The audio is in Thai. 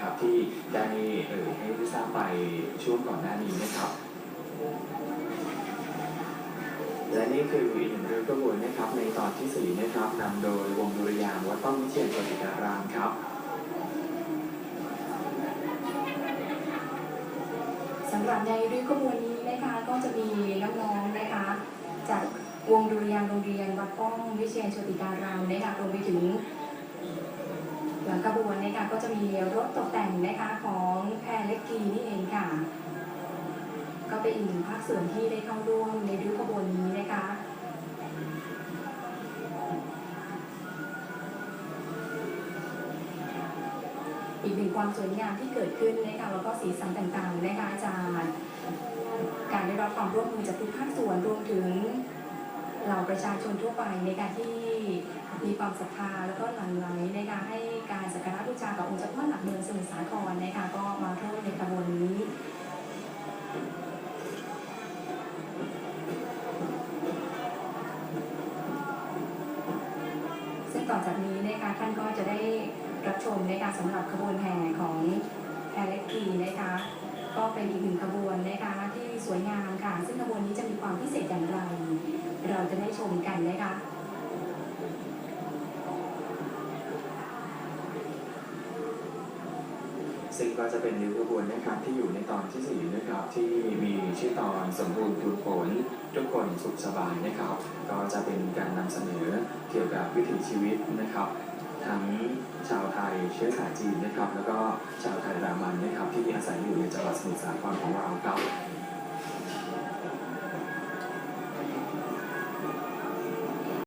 นะครับที่ได้เอ่ยให้ได้ทราบไปช่วงก่อนหน้านี้นะครับและนี่คืออีกหนึ่งเรื่องกระบวนนะครับในตอนที่สี่นะครับนำโดยวงดุริยางค์วัดป้อมวิเชียรโชติการามครับสำหรับในริ้วขบวนนี้นะคะก็จะมีน้องๆนะคะ จากวงดุริยางค์โรงเรียนวัดป้องวิเชียรโชติการามนะคะรวมไปถึง หลังขบวนนะคะก็ จะมีรถตกแต่งนะคะของแพรเล็กกีนี่เองค่ะ ก็เป็นอีกหนึ่งภาคส่วนที่ได้เข้าร่วมในริ้วขบวนนี้นะคะอีกหนึ่งความสวยงามที่เกิดขึ้นนะคะแล้วก็สีสันต่างๆนะคะอาจากการได้รับความร่วมมือจากทุกภาคส่วนรวมถึง เหล่าประชาชนทั่วไปในการที่มีความศรัทธาแล้วก็หลั่งไหลในการให้การสักการะบูชากับองค์เจ้าพ่อหลักเมืองสมุทรสาครนะคะก็มาร่วมในขบวนนี้ซึ่งต่อจากนี้นะคะท่านก็จะได้รับชมนะคะสำหรับขบวนแห่ของแพรเล็กกีนะคะก็เป็นอีกหนึ่งขบวนนะคะที่สวยงามค่ะ ซึ่งขบวนนี้จะมีความพิเศษอย่างไร มกันนะคะซึ่งก็จะเป็นริ้วขบวนนะครับที่อยู่ในตอนที่สี่นะครับที่มีชื่อตอนสมบูรณ์ทุนผล ทุกคนสุขสบายนะครับ ก็จะเป็นการนำเสนอเกี่ยวกับวิถีชีวิตนะครับ ทั้งชาวไทยเชื้อสายจีนนะครับ แล้วก็ชาวไทยรามันนะครับที่อาศัยอยู่ในจังหวัดสมุทรสาครของเราครับ